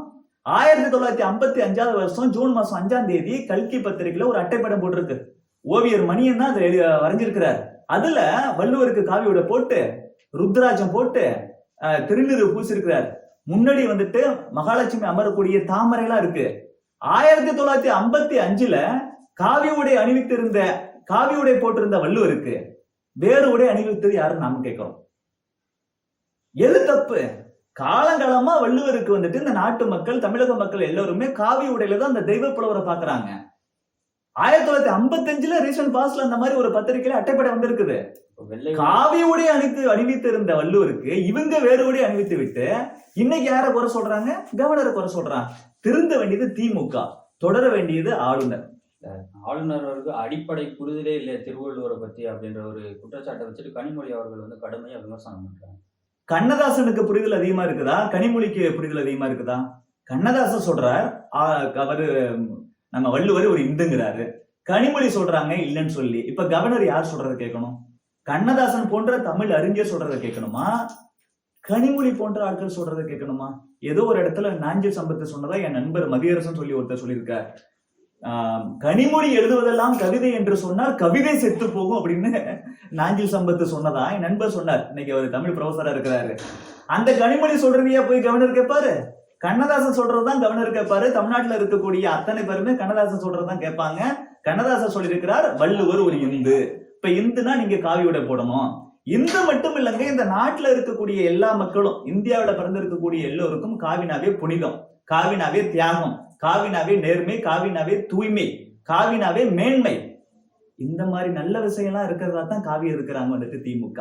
ஆயிரத்தி தொள்ளாயிரத்தி ஐம்பத்தி அஞ்சாவது வருஷம் ஜூன் மாசம் அஞ்சாம் தேதி கல்கி பத்திரிகையில ஒரு அட்டைப்படம் போட்டிருக்கு. ஓவியர் மணியன் தான் அதை வரைஞ்சிருக்கிறார். அதுல வள்ளுவருக்கு காவியோட போட்டு ருத்ராஜம் போட்டு அஹ், திருநீறு பூசிருக்கிறார். முன்னாடி வந்துட்டு மகாலட்சுமி அமரக்கூடிய தாமரைலாம் இருக்கு. ஆயிரத்தி தொள்ளாயிரத்தி ஐம்பத்தி அஞ்சுல காவி உடை அணிவித்திருந்த காவி உடை போட்டிருந்த வள்ளுவருக்கு வேறு உடை அணிவித்தது யாருன்னு நாம கேட்கிறோம். எது தப்பு காலங்காலமா வள்ளுவருக்கு வந்துட்டு இந்த நாட்டு மக்கள் தமிழக மக்கள் எல்லாருமே காவி உடையில தான் அந்த தெய்வ புலவரை பாக்குறாங்க ஆயிரத்தி தொள்ளாயிரத்தி ஐம்பத்தி அஞ்சுல ரீசன்ட் பாஸ்ல அந்த மாதிரி ஒரு பத்திரிகையில அட்டைப்படம் வந்திருக்குது. இப்ப வெள்ளை காவி உடை அணித்து அணிவித்து இருந்த வள்ளுவருக்கு இவங்க வேறு உடை அணிவித்து விட்டு இன்னைக்கு யார குறை சொல்றாங்க? கவர்னரை குறை சொல்றாங்க திருந்த வேண்டியது திமுக. தொடர வேண்டியது ஆளுநர். ஆளுநர் அவருக்கு அடிப்படை புரிதலே இல்லை திருவள்ளுவரை பத்தி அப்படின்ற ஒரு குற்றச்சாட்டை வச்சுட்டு கனிமொழி அவர்கள் வந்து கடுமையா விமர்சனம் பண்றாங்க. கண்ணதாசனுக்கு புரிதல் அதிகமா இருக்குதா? கனிமொழிக்கு புரிதல் அதிகமா இருக்குதா? கண்ணதாசன் சொல்றார் அவரு நம்ம வள்ளுவர் ஒரு இந்துங்கிறாரு. கனிமொழி சொல்றாங்க இல்லைன்னு சொல்லி. இப்ப கவர்னர் யார் சொல்றதை கேட்கணும்? கண்ணதாசன் போன்ற தமிழ் அறிஞர் சொல்றதை கேட்கணுமா? கனிமொழி போன்ற ஆட்கள் சொல்றதை கேட்கணுமா? ஏதோ ஒரு இடத்துல நாஞ்சில் சம்பத்து சொன்னதா என் நண்பர் மதியரசன் சொல்லி ஒருத்தர் சொல்லியிருக்கார். ஆஹ், கனிமொழி எழுதுவதெல்லாம் கவிதை என்று சொன்னால் கவிதை செத்து போகும் அப்படின்னு நாஞ்சில் சம்பத்து சொன்னதா? என் நண்பர் சொன்னார். இன்னைக்கு அவர் தமிழ் ப்ரொஃபஸரா இருக்கிறாரு. அந்த கனிமொழி சொல்றதையா போய் கவர்னர் கேட்பாரு? கண்ணதாசன் சொல்றதுதான் கவர்னர் கேட்பாரு தமிழ்நாட்டுல இருக்கக்கூடிய அத்தனை பேருமே கண்ணதாசன் சொல்றதுதான் கேட்பாங்க. கண்ணதாசன் சொல்லியிருக்கிறார் வள்ளுவர் ஒரு இந்து. இப்ப இந்துனா நீங்க காவி போடணும். இந்து மட்டும் இல்லைங்க இந்த நாட்டுல இருக்கக்கூடிய எல்லா மக்களும் இந்தியாவில பிறந்திருக்கக்கூடிய எல்லோருக்கும் காவினாவே புனிதம் காவினாவே தியாகம் காவினாவே நேர்மை காவினாவே தூய்மை காவினாவே மேன்மை. இந்த மாதிரி நல்ல விஷயம்லாம் இருக்கிறதா தான் காவி இருக்கிறாங்க வந்துட்டு திமுக.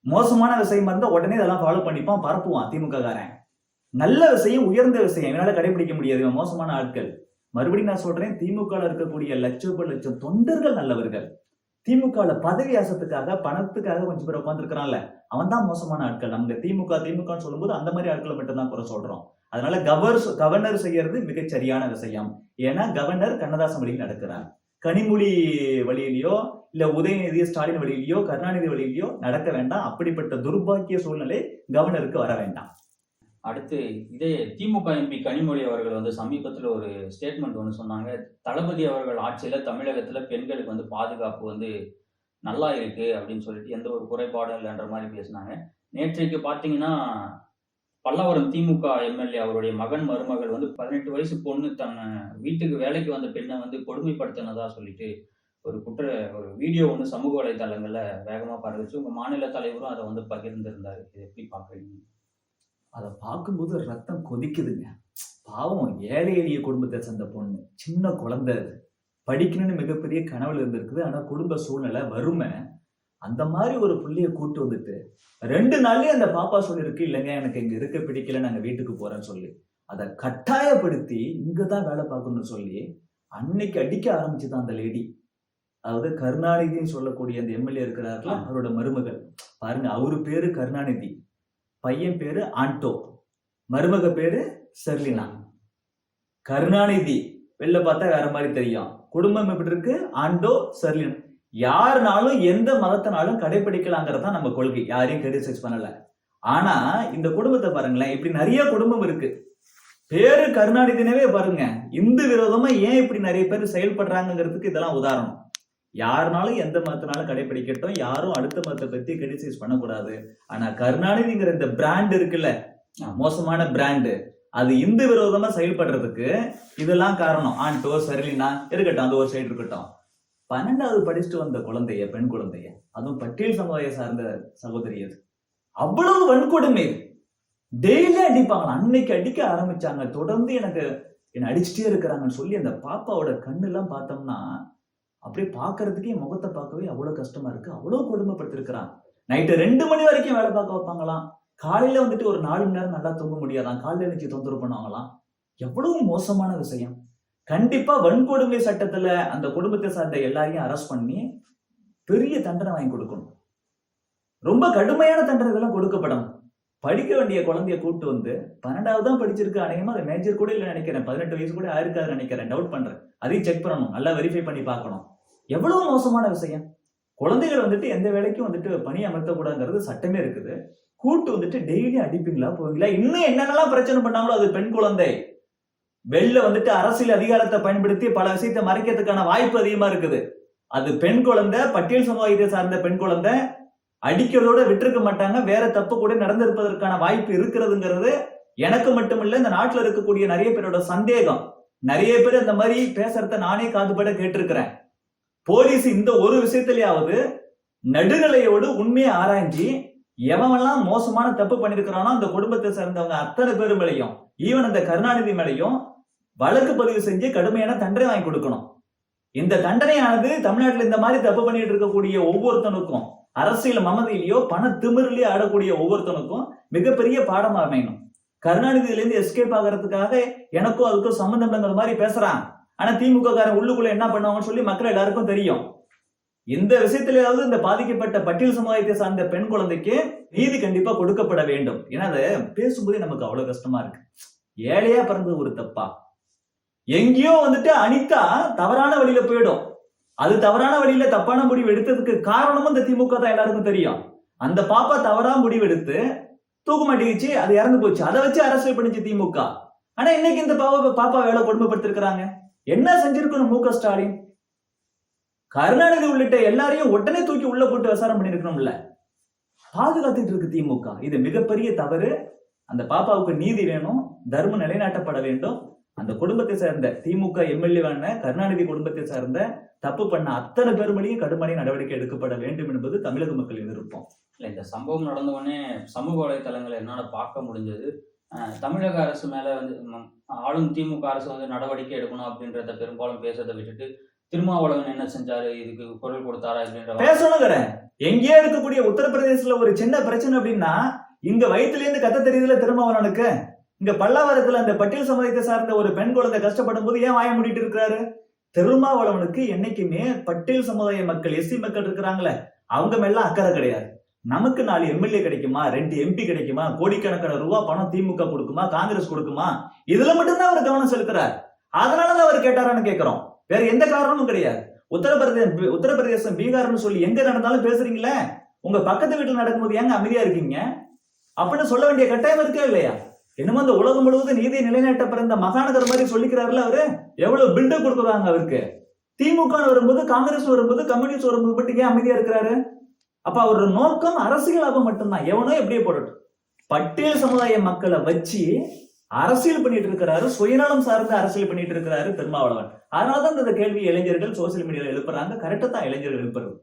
மோசமான விஷயம் இருந்தா உடனே இதெல்லாம் ஃபாலோ பண்ணிப்பான் பரப்புவான் திமுக காரன் நல்ல விஷயம் உயர்ந்த விஷயம் இவனால கடைபிடிக்க முடியாது மோசமான ஆட்கள். மறுபடியும் நான் சொல்றேன் திமுக இருக்கக்கூடிய லட்சம் லட்சம் தொண்டர்கள் நல்லவர்கள். திமுக பதவி ஆசத்துக்காக பணத்துக்காக கொஞ்சம் பேர் உட்காந்துருக்கிறான்ல அவன் தான் மோசமான ஆட்கள். நமக்கு திமுக திமுகன்னு சொல்லும்போது அந்த மாதிரி ஆட்களை மட்டும் தான் குறை சொல்றோம். அதனால கவர் கவர்னர் செய்யறது மிகச் சரியான விஷயம். ஏன்னா கவர்னர் கண்ணதாசன் வழியில் நடக்கிறார். கனிமொழி வழியிலையோ இல்ல உதயநிதி ஸ்டாலின் வழியிலையோ கருணாநிதி வழியிலையோ நடக்க வேண்டாம். அப்படிப்பட்ட துர்பாக்கிய சூழ்நிலை கவர்னருக்கு வர வேண்டாம். அடுத்து இதே திமுக எம்பி கனிமொழி அவர்கள் வந்து சமீபத்தில் ஒரு ஸ்டேட்மெண்ட் ஒன்று சொன்னாங்க. தளபதி அவர்கள் ஆட்சியில் தமிழகத்தில் பெண்களுக்கு வந்து பாதுகாப்பு வந்து நல்லா இருக்கு அப்படின்னு சொல்லிட்டு எந்த ஒரு குறைபாடும் இல்லைன்ற மாதிரி பேசினாங்க. நேற்றைக்கு பார்த்தீங்கன்னா பல்லவரம் திமுக எம்எல்ஏ அவருடைய மகன் மருமகள் வந்து பதினெட்டு வயசு பொண்ணு தன் வீட்டுக்கு வேலைக்கு வந்த பெண்ணை வந்து கொடுமைப்படுத்தினதா சொல்லிட்டு ஒரு குற்ற ஒரு வீடியோ ஒன்று சமூக வலைதளங்களில் வேகமாக பரவிச்சு உங்கள் மாநில தலைவரும் அதை வந்து பகிர்ந்திருந்தார். இது எப்படி பார்க்குறீங்க அதை பார்க்கும்போது ரத்தம் கொதிக்குதுங்க. பாவம் ஏழை எளிய குடும்பத்தை சேர்ந்த பொண்ணு சின்ன குழந்தை அது. படிக்கணும்னு மிகப்பெரிய கனவுல இருந்திருக்குது. ஆனா குடும்ப சூழ்நிலை வறுமை. அந்த மாதிரி ஒரு புள்ளைய கூட்டு வந்துட்டு ரெண்டு நாள்லயே அந்த பாப்பா சொல்லியிருக்கு இல்லைங்க எனக்கு இங்க இருக்க பிடிக்கல நாங்க வீட்டுக்கு போறேன்னு சொல்லி. அதை கட்டாயப்படுத்தி இங்கதான் வேலை பார்க்கணும்னு சொல்லி அன்னைக்கு அடிக்க ஆரம்பிச்சுதான் அந்த லேடி அதாவது கருணாநிதின்னு சொல்லக்கூடிய அந்த எம்எல்ஏ இருக்கிறாருல அவரோட மருமகள். பாருங்க அவரு பேரு கருணாநிதி. பையன் பேரு ஆண்டோ. மருமக பேரு செர்லினா. கருணாநிதி வெளில பார்த்தா வேற மாதிரி தெரியும். குடும்பம் எப்படி இருக்கு? ஆண்டோ செர்லினா. யாருனாலும் எந்த மதத்தினாலும் கடைபிடிக்கலாங்கிறது தான் நம்ம கொள்கை. யாரையும் கிரிட்டிசைஸ் பண்ணல. ஆனா இந்த குடும்பத்தை பாருங்களேன் இப்படி நிறைய குடும்பம் இருக்கு. பேரு கருணாநிதினவே பாருங்க. இந்து விரோதமா ஏன் இப்படி நிறைய பேர் செயல்படுறாங்கிறதுக்கு இதெல்லாம் உதாரணம். யாருனாலும் எந்த மதத்தினாலும் கடைபிடிக்கட்டும் யாரும் அடுத்த மதத்தை பத்தி கிரிட்டிசைஸ் பண்ணக்கூடாது. ஆனா கருணாநிதிங்கிற இந்த பிராண்ட் இருக்குல்ல மோசமான பிராண்டு அது இந்து விரோதமா செயல்படுறதுக்கு இதெல்லாம் காரணம். ஆண்டோ சரிலினா இருக்கட்டும் அது ஒரு சைடு இருக்கட்டும். பன்னெண்டாவது படிச்சுட்டு வந்த குழந்தைய பெண் குழந்தைய அதுவும் பட்டியல் சமுதாய சார்ந்த சகோதரி அது. அவ்வளவு வன்கொடுமை. டெய்லி அடிப்பாங்க அன்னைக்கு அடிக்க ஆரம்பிச்சாங்க. தொடர்ந்து எனக்கு என்னை அடிச்சுட்டே இருக்கிறாங்கன்னு சொல்லி அந்த பாப்பாவோட கண்ணெல்லாம் பார்த்தோம்னா அப்படியே பார்க்கறதுக்கே முகத்தை பார்க்கவே அவ்வளோ கஷ்டமா இருக்கு. அவ்வளோ கொடுமைப்படுத்திருக்கிறான். நைட்டு ரெண்டு மணி வரைக்கும் வேலை பார்க்க வைப்பாங்களாம். காலையில வந்துட்டு ஒரு நாலு மணி நேரம் நல்லா தூங்க முடியாதான் காலையில எழுச்சி தொந்தரவு பண்ணுவாங்களாம். எவ்வளவு மோசமான விஷயம். கண்டிப்பா வன்கொடுமை சட்டத்துல அந்த குடும்பத்தை சார்ந்த எல்லாரையும் அரெஸ்ட் பண்ணி பெரிய தண்டனை வாங்கி கொடுக்கணும். ரொம்ப கடுமையான தண்டனை இதெல்லாம் படிக்க வேண்டிய குழந்தைய கூட்டு வந்து பன்னெண்டாவது தான் படிச்சிருக்கு அநேகமா அது மேஜர் கூட இல்லை நினைக்கிறேன். பதினெட்டு வயசு கூட ஆயிருக்காது நினைக்கிறேன். டவுட் பண்றேன். அதையும் செக் பண்ணணும். நல்லா வெரிஃபை பண்ணி பார்க்கணும். எவ்வளவு மோசமான விஷயம்? குழந்தைகள் வந்துட்டு எந்த வேலைக்கும் வந்துட்டு பணி அமர்த்தக்கூடாதுங்கிறது சட்டமே இருக்குது. கூட்டு வந்துட்டு டெய்லி அடிப்பீங்களா? போவீங்களா? இன்னும் என்னென்னலாம் பிரச்சனை பண்ணாங்களோ அது பெண் குழந்தை. வெளில வந்துட்டு அரசியல் அதிகாரத்தை பயன்படுத்தி பல விஷயத்தை மறைக்கிறதுக்கான வாய்ப்பு அதிகமா இருக்குது. அது பெண் குழந்தை பட்டியல் சமுதாயத்தை சார்ந்த பெண் குழந்தை அடிக்கிறதோட விட்டுருக்க மாட்டாங்க. வேற தப்பு கூட நடந்திருப்பதற்கான வாய்ப்பு இருக்கிறதுங்கிறது எனக்கு மட்டுமில்ல இந்த நாட்டுல இருக்கக்கூடிய நிறைய பேரோட சந்தேகம். நிறைய பேர் இந்த மாதிரி பேசுறத நானே காதுபட கேட்டிருக்கிறேன். போலீஸ் இந்த ஒரு விஷயத்திலேயாவது நடுநிலையோடு உண்மையை ஆராய்ஞ்சி எவன்லாம் மோசமான தப்பு பண்ணிருக்கிறானோ அந்த குடும்பத்தை சேர்ந்தவங்க அத்தனை பேரும் மேலையும் ஈவன் அந்த கருணாநிதி மேலையும் வழக்கு பதிவு செஞ்சு கடுமையான தண்டனை வாங்கி கொடுக்கணும். இந்த தண்டனையானது தமிழ்நாட்டில் இந்த மாதிரி தப்பு பண்ணிட்டு இருக்கக்கூடிய ஒவ்வொருத்தனுக்கும் அரசியல் மமதியிலையோ பண திமிரிலேயோ ஆடக்கூடிய ஒவ்வொருத்தனுக்கும் மிகப்பெரிய பாடமா அமையணும். கருணாநிதியிலேருந்து எஸ்கேப் ஆகிறதுக்காக எனக்கும் அதுக்கும் சம்பந்தம் மாதிரி பேசுறான். ஆனா திமுக காரன் உள்ளுக்குள்ள என்ன பண்ணுவாங்கன்னு சொல்லி மக்கள் எல்லாருக்கும் தெரியும். இந்த விஷயத்திலேயாவது இந்த பாதிக்கப்பட்ட பட்டியல் சமுதாயத்தை சார்ந்த பெண் குழந்தைக்கு நீதி கண்டிப்பா கொடுக்கப்பட வேண்டும். ஏன்னா அதை பேசும்போதே நமக்கு அவ்வளவு கஷ்டமா இருக்கு. ஏழையா பிறந்தது ஒரு தப்பா? எங்கேயோ வந்துட்டு அனிதா தவறான வழியில போயிடும். அது தவறான வழியில தப்பான முடிவு எடுத்ததுக்கு காரணமும் இந்த திமுக தான் எல்லாருக்கும் தெரியும். அந்த பாப்பா தவறா முடிவு எடுத்து தூக்க மாட்டேங்குச்சு அது இறந்து போச்சு. அதை வச்சு அரசியல் பண்ணிச்சு திமுக. ஆனா இன்னைக்கு இந்த பாப்பா பாப்பா வேலை கொடுமைப்படுத்திருக்கிறாங்க. என்ன செஞ்சிருக்கணும் மு க ஸ்டாலின்? கருணாநிதி உள்ளிட்ட எல்லாரையும் உடனே தூக்கி உள்ள போட்டு விசாரம் பண்ணிருக்கணும்ல. பாதுகாத்துட்டு இருக்கு திமுக. இது மிகப்பெரிய தவறு. அந்த பாப்பாவுக்கு நீதி வேணும். தர்மம் நிலைநாட்டப்பட வேண்டும். அந்த குடும்பத்தை சேர்ந்த திமுக எம்எல்ஏவான கருணாநிதி குடும்பத்தை சார்ந்த தப்பு பண்ண அத்தனை பேர் மேலேயும் கடுமையான நடவடிக்கை எடுக்கப்பட வேண்டும் என்பது தமிழக மக்கள் எதிர்ப்போம். இல்லை இந்த சம்பவம் நடந்த உடனே சமூக வலைத்தளங்களை என்னால் பார்க்க முடிஞ்சது. தமிழக அரசு மேலே வந்து ஆளும் திமுக அரசு வந்து நடவடிக்கை எடுக்கணும் அப்படின்றத பெரும்பாலும் பேசுறதை விட்டுட்டு திருமாவளவன் என்ன செஞ்சாரு இதுக்கு குரல் கொடுத்தாரா அப்படின்ற பேசணுங்கிறேன். எங்கேயே இருக்கக்கூடிய உத்தரப்பிரதேசத்துல ஒரு சின்ன பிரச்சனை அப்படின்னா இங்க வயிற்றுல இருந்து கத்த தெரியுதுல திருமாவளவனுக்கு? இங்க பல்லாவரத்துல அந்த பட்டியல் சமுதாயத்தை சார்ந்த ஒரு பெண் குழந்தை கஷ்டப்படும் போது ஏன் வாய மூடிட்டு இருக்கிறாரு? திருமாவளவனுக்கு என்னைக்குமே பட்டியல் சமுதாய மக்கள் எஸ்சி மக்கள் இருக்கிறாங்களே அவங்க மேல அக்கறை கிடையாது. நமக்கு நாலு எம்எல்ஏ கிடைக்குமா? ரெண்டு எம்பி கிடைக்குமா? கோடிக்கணக்கான ரூபா பணம் திமுக கொடுக்குமா? காங்கிரஸ் கொடுக்குமா? இதுல மட்டும்தான் அவர் கவனம் செலுத்துறார். அதனாலதான் அவர் கேட்டாரான்னு கேட்கிறோம் வேற எந்த காரணமும் கிடையாது. உத்தரப்பிரதேச உத்தரப்பிரதேசம் பீகார்னு சொல்லி எங்க நடந்தாலும் பேசுறீங்களே? உங்க பக்கத்து வீட்டுல நடக்கும்போது ஏங்க அமைதியா இருக்கீங்க? அப்படின்னு சொல்ல வேண்டிய கட்டாயம் இருக்கா இல்லையா? என்னமோ இந்த உலகம் முழுவதும் நீதியை நிலைநாட்ட பிறந்த மகாநகர் மாதிரி சொல்லிக்கிறாருல அவரு. எவ்வளவு பில்டப் கொடுக்குறாங்க அவருக்கு. திமுக வரும்போது காங்கிரஸ் வரும்போது கம்யூனிஸ்ட் வரும்போது மட்டும் ஏன் அமைதியா இருக்கிறாரு? அப்ப அவரோட நோக்கம் அரசியல் லாபம் மட்டும்தான். எவனோ எப்படியே போடட்டும். பட்டியல் சமுதாய மக்களை வச்சு அரசியல் பண்ணிட்டு இருக்கிறாரு. சுயநலம் சார்ந்த அரசியல் பண்ணிட்டு இருக்கிறாரு திருமாவளவன் அதனாலதான் இந்த கேள்வி இளைஞர்கள் சோசியல் மீடியால எழுப்புறாங்க. கரெக்டா தான் இளைஞர்கள் எழுப்புறது.